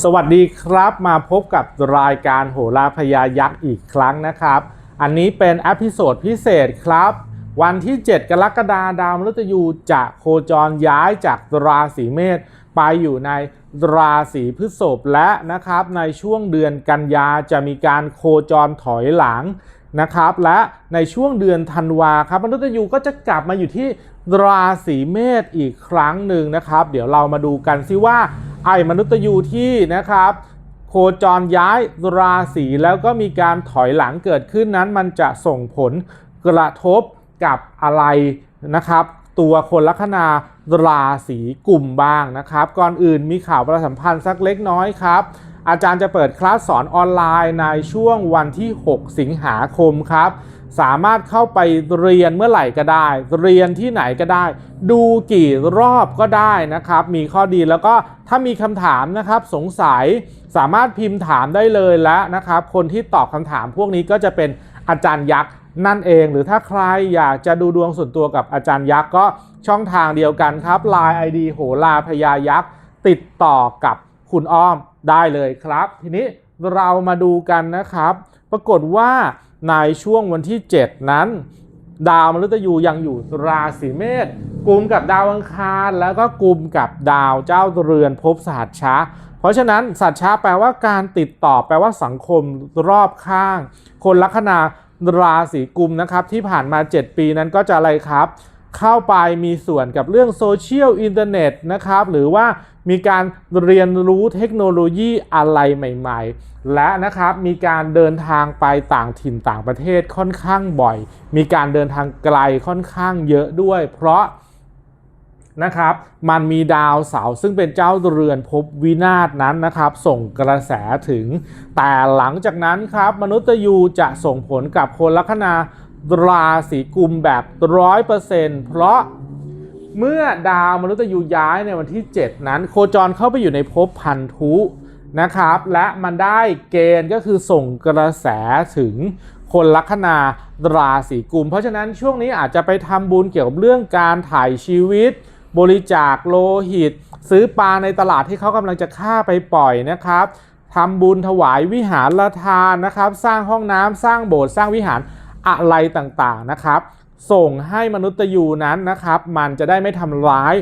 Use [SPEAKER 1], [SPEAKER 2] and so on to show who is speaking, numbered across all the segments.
[SPEAKER 1] สวัสดีครับมาพบกับรายการโหราพยายักษ์อีกครั้งนะครับ อันนี้เป็นอพิโซดพิเศษครับ วันที่ 7 กรกฎาคมดาวมฤตยูจะโคจรย้ายจากราศีเมษไปอยู่ในราศีพฤษภและนะครับ ในช่วงเดือนกันยาจะมีการโคจรถอยหลัง นะครับและในช่วงเดือนธันวาครับมนุษย์ยูก็จะกลับมาอยู่ที่ราศีเมษอีกครั้งหนึ่งนะครับ เดี๋ยวเรามาดูกันซิว่าไอ้มนุษย์ยูที่นะครับโคจรย้ายราศีแล้วก็มีการถอยหลังเกิดขึ้นนั้น มันจะส่งผลกระทบกับอะไรนะครับ ตัวคนลัคนาราศีกลุ่มบ้างนะครับ ก่อนอื่นมีข่าวประสัมพันธ์สักเล็กน้อยครับ อาจารย์จะเปิดคลาสสอนออนไลน์ในช่วงวันที่ 6 สิงหาคมครับ สามารถเข้าไปเรียนเมื่อไหร่ก็ได้ เรียนที่ไหนก็ได้ ดูกี่รอบก็ได้นะครับ มีข้อดีแล้วก็ถ้ามีคำถามนะครับสงสัยสามารถพิมพ์ถามได้เลยแล้วนะครับ คนที่ตอบคำถามพวกนี้ก็จะเป็นอาจารย์ยักษ์นั่นเอง หรือถ้าใครอยากจะดูดวงส่วนตัวกับอาจารย์ยักษ์ก็ช่องทางเดียวกันครับ Line ID โหราพยายักษ์ติดต่อกับคุณอ้อม ได้เลยครับ ทีนี้เรามาดูกันนะครับ ปรากฏว่าในช่วงวันที่ 7 นั้น ดาวมฤตยูยังอยู่ราศีเมษกลุ่มกับดาวอังคาร แล้วก็กลุ่มกับดาวเจ้าเรือนภพสหัสช้า เพราะฉะนั้นสัตช้าแปลว่าการติดต่อแปลว่าสังคมรอบข้าง คนลัคนาราศีกุมนะครับที่ผ่านมา 7 ปีนั้นก็จะอะไรครับ เข้าไปมีส่วนกับเรื่องโซเชียลอินเทอร์เน็ตนะครับหรือว่ามีการเรียนรู้เทคโนโลยีอะไรใหม่ๆ และนะครับมีการเดินทางไปต่างถิ่นต่างประเทศค่อนข้างบ่อย มีการเดินทางไกลค่อนข้างเยอะด้วย เพราะนะครับมันมีดาวเสาร์ซึ่งเป็นเจ้าเรือนภพวินาศนั้นนะครับ ส่งกระแสถึง แต่หลังจากนั้นครับมนุษย์ยูจะส่งผลกับคนลัคนา ราศีกุมแบบร้อยเปอร์เซ็นต์เพราะเมื่อดาวมนุษย์ยูย้ายในวันที่ 7 นั้น โคจรเข้าไปอยู่ในภพพันธุนะครับ และมันได้เกณฑ์ก็คือส่งกระแสถึงคนลัคนาราศีกุม เพราะฉะนั้นช่วงนี้อาจจะไปทำบุญเกี่ยวกับเรื่องการถ่ายชีวิต บริจาคโลหิต ซื้อปลาในตลาดที่เขากำลังจะฆ่าไปปล่อยนะครับทำบุญถวายวิหารละทานนะครับ สร้างห้องน้ำสร้างโบสถ์สร้างวิหาร อะไรต่างๆนะครับ ส่งให้มนุษย์ยูนั้นนะครับ มันจะได้ไม่ทำร้าย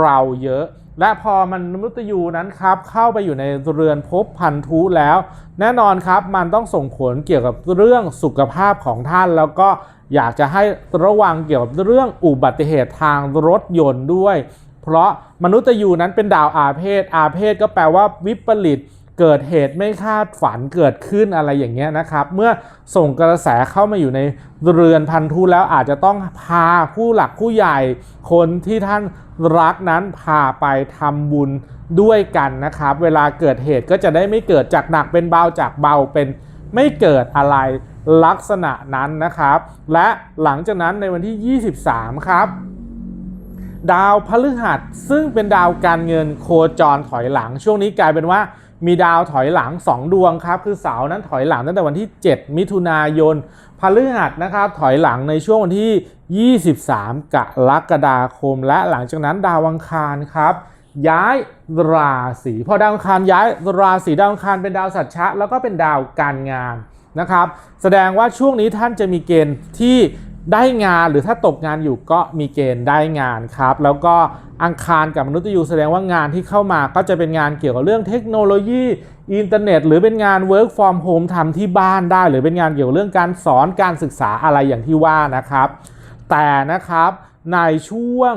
[SPEAKER 1] เราเยอะ และพอมันมนุษย์ยูนั้นครับเข้าไปอยู่ในเรือนภพพันธุแล้ว แน่นอนครับมันต้องส่งผลเกี่ยวกับเรื่องสุขภาพของท่านแล้วก็อยากจะให้ระวังเกี่ยวกับเรื่องอุบัติเหตุทางรถยนต์ด้วย เพราะมนุษย์ยูนั้นเป็นดาวอาเพศอาเพศก็แปลว่าวิปริต เกิดเหตุไม่คาดฝันเกิดขึ้นอะไรอย่างเงี้ยนะครับ เมื่อส่งกระแสเข้ามาอยู่ในเรือนพันธุแล้วอาจจะต้องพาผู้หลักผู้ใหญ่คนที่ท่านรักนั้นพาไปทำบุญด้วยกันนะครับ เวลาเกิดเหตุก็จะได้ไม่เกิดจากหนักเป็นเบาจากเบาเป็นไม่เกิดอะไรลักษณะนั้นนะครับ และหลังจากนั้นในวันที่ 23 ครับ ดาวพฤหัสซึ่งเป็นดาวการเงินโคจรถอยหลัง ช่วงนี้กลายเป็นว่ามีดาวถอยหลัง 2 ดวงครับคือเสาร์นั้นถอยหลังตั้งแต่วันที่ 7 มิถุนายนพฤหัสนะครับถอยหลังในช่วงวันที่ 23 กรกฎาคม และหลังจากนั้นดาวอังคารครับ ย้ายราศีพอดาวอังคารย้ายราศีดาวอังคารเป็นดาวสัตว์ชะแล้วก็เป็นดาวการงานนะครับ แสดงว่าช่วงนี้ท่านจะมีเกณฑ์ที่ ได้งานหรือถ้าตกงานอยู่ก็มีเกณฑ์ได้งานครับ แล้วก็อังคารกับมนุษย์ยูแสดงว่างานที่เข้ามาก็จะเป็นงานเกี่ยวกับเรื่องเทคโนโลยีอินเทอร์เน็ต หรือเป็นงาน work from home ทำที่บ้านได้ หรือเป็นงานเกี่ยวกับเรื่องการสอนการศึกษาอะไรอย่างที่ว่านะครับ แต่นะครับในช่วง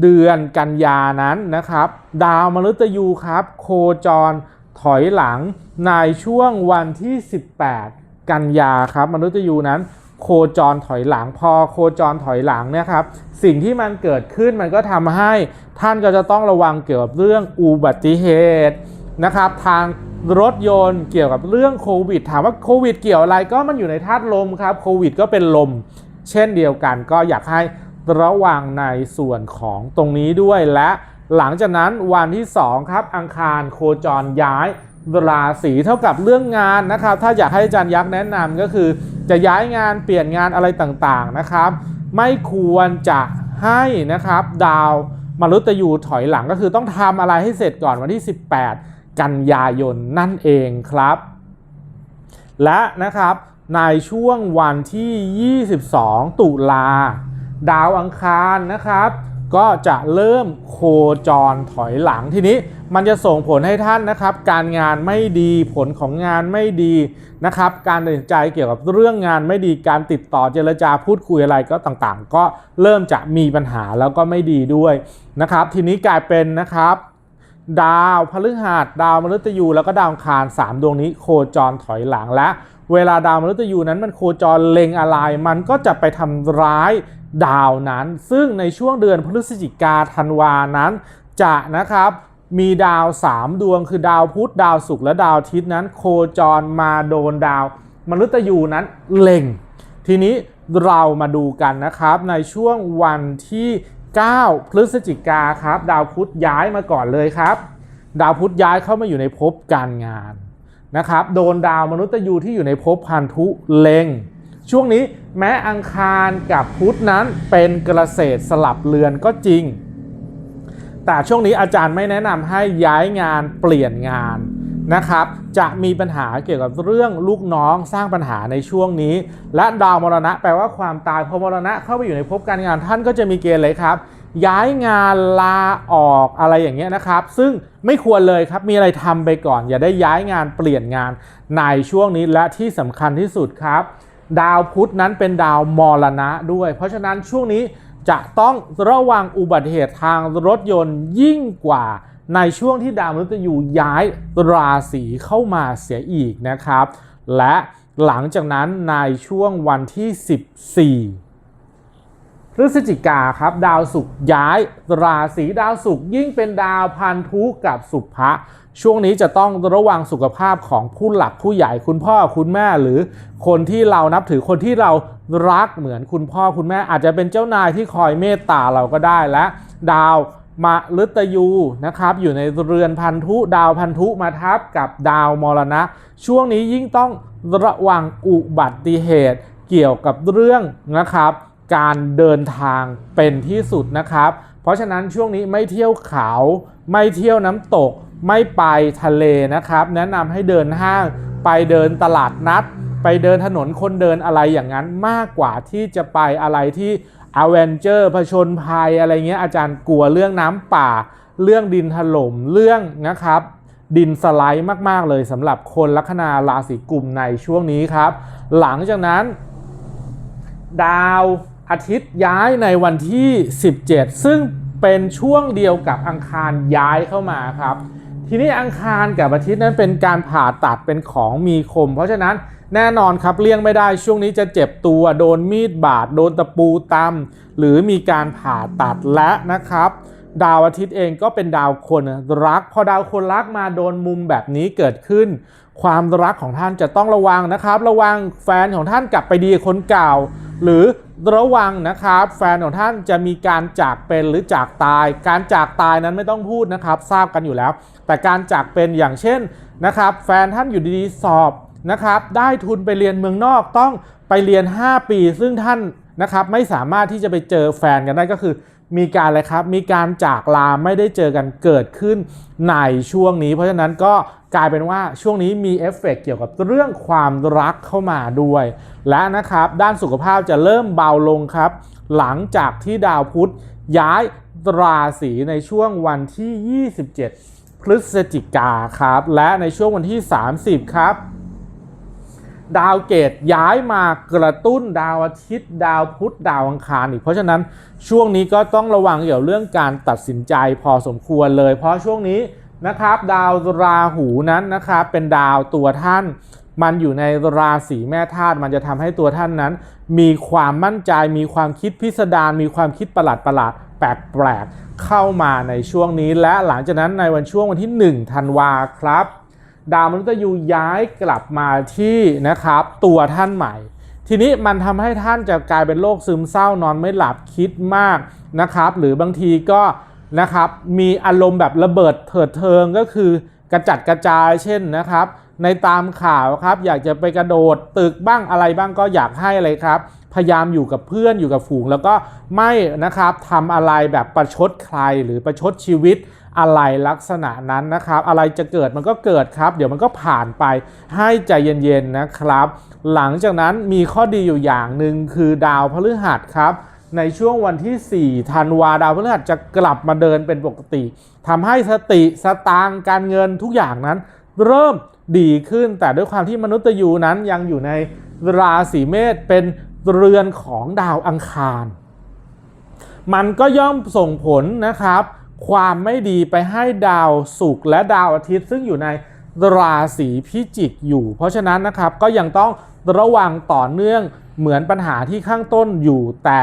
[SPEAKER 1] เดือนกันยานั้นนะครับ ดาวมฤตยูครับ โคจรถอยหลังในช่วงวันที่ 18 กันยาครับ มนุษยูนั้น โคจรถอยหลังพอโคจรถอยหลังเนี่ยครับสิ่งที่มันเกิดขึ้นมันก็ทำให้ท่านก็จะต้องระวังเกี่ยวกับเรื่องอุบัติเหตุนะครับทางรถยนต์เกี่ยวกับเรื่องโควิด ถามว่าโควิด เกี่ยวอะไรก็มันอยู่ในธาตุลมครับโควิด ก็เป็นลม เช่นเดียวกันก็อยากให้ระวังในส่วนของตรงนี้ด้วยและหลังจากนั้นวันที่ 2 ครับอังคารโคจรย้าย ราศีเท่ากับเรื่องงานนะครับ ถ้าอยากให้อาจารย์ยักษ์แนะนำก็คือ จะย้ายงานเปลี่ยนงานอะไรต่างๆนะครับ ไม่ควรจะให้นะครับดาวมฤตยูถอยหลังก็คือต้องทำอะไรให้เสร็จก่อนวันที่ 18 กันยายนนั่นเองครับ และนะครับในช่วงวันที่ 22 ตุลา ดาวอังคารนะครับ ก็จะเริ่มโคจรถอยหลังทีนี้มันจะส่งผลให้ท่านนะครับ การงานไม่ดีผลของงานไม่ดีนะครับ การตัดสินใจเกี่ยวกับเรื่องงานไม่ดีการติดต่อเจรจาพูดคุยอะไรก็ต่างๆ ก็เริ่มจะมีปัญหาแล้วก็ไม่ดีด้วยนะครับ ทีนี้กลายเป็นนะครับดาวพฤหัสดาวมฤตยูแล้วก็ดาวคาร3ดวงนี้โคจรถอยหลังและ เวลาดาวมฤตยูนั้นมันโคจรเล็งอะไร มันก็จะไปทำร้าย ดาวนั้น ซึ่งในช่วงเดือนพฤศจิกาธันวานั้น จะนะครับมีดาว 3 ดวงคือดาวพุธดาวศุกร์และดาวอาทิตย์นั้น โคจรมาโดนดาวมฤตยูนั้นเล็ง ทีนี้เรามาดูกันนะครับในช่วงวันที่ 9 พฤศจิกาครับ ดาวพุธย้ายมาก่อนเลยครับ ดาวพุธย้ายเข้ามาอยู่ในภพการงานนะครับ โดนดาวมนุษย์ยูที่อยู่ในภพพันธุเล็ง ช่วงนี้แม้อังคารกับพุธนั้นเป็นเกษตรสลับเรือนก็จริง แต่ช่วงนี้อาจารย์ไม่แนะนำให้ย้ายงานเปลี่ยนงานนะครับ จะมีปัญหาเกี่ยวกับเรื่องลูกน้องสร้างปัญหาในช่วงนี้ และดาวมรณะแปลว่าความตายพอมรณะเข้าไปอยู่ในภพการงานท่านก็จะมีเกณฑ์เลยครับ ย้ายงานลาออกอะไรอย่างเงี้ยนะครับ ซึ่งไม่ควรเลยครับมีอะไรทำไปก่อน อย่าได้ย้ายงานเปลี่ยนงานในช่วงนี้และที่สำคัญที่สุดครับ ดาวพุธนั้นเป็นดาวมรณะด้วย เพราะฉะนั้นช่วงนี้จะต้องระวังอุบัติเหตุทางรถยนต์ยิ่งกว่าในช่วงที่ดาวมฤตยูย้ายราศีเข้ามาเสียอีกนะครับ และหลังจากนั้นในช่วงวันที่ 14 พฤศจิกาครับดาวศุกร์ย้ายราศีดาวศุกร์ยิ่งเป็นดาวพันธุกับสุภะ ช่วงนี้จะต้องระวังสุขภาพของผู้หลักผู้ใหญ่คุณพ่อคุณแม่หรือคนที่เรานับถือคนที่เรารักเหมือนคุณพ่อคุณแม่ อาจจะเป็นเจ้านายที่คอยเมตตาเราก็ได้และ ดาวมาฤตยูนะครับอยู่ในเรือนพันธุดาวพันธุมาทับกับดาวมรณะ ช่วงนี้ยิ่งต้องระวังอุบัติเหตุเกี่ยวกับเรื่องนะครับ การเดินทางเป็นที่สุดนะครับ เพราะฉะนั้นช่วงนี้ไม่เที่ยวเขา ไม่เที่ยวน้ำตก ไม่ไปทะเลนะครับ แนะนำให้เดินห้างไปเดินตลาดนัด ไปเดินถนนคนเดินอะไรอย่างนั้นมากกว่าที่จะไปอะไรที่อเวนเจอร์ผชนภัยอะไรเงี้ยอาจารย์กลัวเรื่องน้ำป่า เรื่องดินถล่มเรื่องนะครับ ดินสไลด์มาก ๆ เลยสำหรับคนลัคนาราศีกุมในช่วงนี้ครับ หลังจากนั้น ดาวอาทิตย์ย้ายในวันที่ 17 ซึ่งเป็นช่วงเดียวกับอังคารย้ายเข้ามาครับ ทีนี้อังคารกับอาทิตย์นั้นเป็นการผ่าตัดเป็นของมีคม เพราะฉะนั้นแน่นอนครับเลี่ยงไม่ได้ช่วงนี้จะเจ็บตัวโดนมีดบาดโดนตะปูตำหรือมีการผ่าตัดและนะครับ ดาวอาทิตย์เองก็เป็นดาวคนรัก พอดาวคนรักมาโดนมุมแบบนี้เกิดขึ้น ความรักของท่านจะต้องระวังนะครับ ระวังแฟนของท่านกลับไปดีคนเก่า หรือ ระวังนะครับแฟนของท่านจะมีการจากเป็นหรือจากตาย การจากตายนั้นไม่ต้องพูดนะครับ ทราบกันอยู่แล้ว แต่การจากเป็นอย่างเช่นนะครับแฟนท่านอยู่ดีๆสอบนะครับได้ทุนไปเรียนเมืองนอกต้องไปเรียน 5 ปี ซึ่งท่านนะครับไม่สามารถที่จะไปเจอแฟนกันได้ก็คือ มีการอะไรครับ มีการจากลาไม่ได้เจอกันเกิดขึ้นในช่วงนี้ เพราะฉะนั้นก็กลายเป็นว่าช่วงนี้มีเอฟเฟกต์เกี่ยวกับเรื่องความรักเข้ามาด้วย และนะครับด้านสุขภาพจะเริ่มเบาลงครับ หลังจากที่ดาวพุธย้ายราศีในช่วงวันที่ 27 พฤศจิกาครับ และในช่วงวันที่ 30 ครับ ดาวเกตย้ายมากระตุ้นดาวอาทิตย์ ดาวพุธดาวอังคารอีกเพราะฉะนั้นช่วงนี้ก็ต้องระวังเกี่ยวกับเรื่องการตัดสินใจพอสมควรเลย เพราะช่วงนี้นะครับ ดาวราหูนั้นนะครับเป็นดาวตัวท่าน มันอยู่ในราศีแม่ธาตุมันจะทำให้ตัวท่านนั้น มีความมั่นใจมีความคิดพิสดารมีความคิดประหลาดประหลาดแปลกๆเข้ามาในช่วงนี้และหลังจากนั้นในวันช่วงวันที่1ธันวาครับ ดาวมฤตยูย้ายกลับมาที่นะครับตัวท่านใหม่ ทีนี้มันทำให้ท่านจะกลายเป็นโรคซึมเศร้านอนไม่หลับคิดมากนะครับ หรือบางทีก็นะครับมีอารมณ์แบบระเบิดเถิดเทิงก็คือกระจัดกระจายเช่นนะครับ ในตามข่าวครับอยากจะไปกระโดดตึกบ้างอะไรบ้างก็อยากให้อะไรครับ พยายามอยู่กับเพื่อนอยู่กับฝูง แล้วก็ไม่นะครับทำอะไรแบบประชดใครหรือประชดชีวิตอะไรลักษณะนั้นนะครับ อะไรจะเกิดมันก็เกิดครับ เดี๋ยวมันก็ผ่านไปให้ใจเย็นๆนะครับ หลังจากนั้นมีข้อดีอยู่อย่างหนึ่งคือดาวพฤหัสครับในช่วงวันที่ 4 ธันวาดาวพฤหัสจะกลับมาเดินเป็นปกติทำให้สติสตางการเงินทุกอย่างนั้น เริ่มดีขึ้นแต่ด้วยความที่มนุษย์ยูนั้นยังอยู่ในราศีเมษเป็น เรือนของดาวอังคาร มันก็ย่อมส่งผลนะครับ ความไม่ดีไปให้ดาวศุกร์และดาวอาทิตย์ ซึ่งอยู่ในราศีพิจิกอยู่ เพราะฉะนั้นนะครับก็ยังต้องระวังต่อเนื่องเหมือนปัญหาที่ข้างต้นอยู่แต่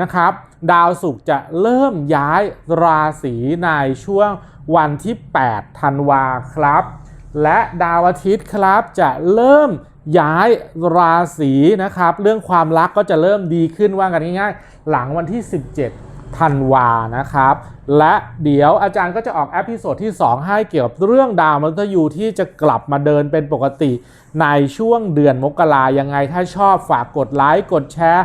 [SPEAKER 1] นะครับ ดาวศุกร์จะเริ่มย้ายราศีในช่วงวันที่ 8 ธันวาครับ และดาวอาทิตย์ครับจะเริ่ม ย้ายราศีนะครับ เรื่องความรักก็จะเริ่มดีขึ้นว่ากันง่ายๆ หลังวันที่ 17ธันวานะครับ และเดี๋ยวอาจารย์ก็จะออกแอพิโซดที่ 2 ให้เกี่ยวกับเรื่องดาวมฤตยูที่จะกลับมาเดินเป็นปกติในช่วงเดือนมกรายังไงถ้าชอบฝากกดไลค์กดแชร์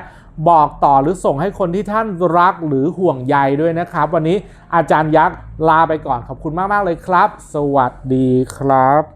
[SPEAKER 1] บอกต่อหรือส่งให้คนที่ท่านรักหรือห่วงใยด้วยนะครับ วันนี้อาจารย์ยักษ์ลาไปก่อนขอบคุณมาก ๆ เลยครับ สวัสดีครับ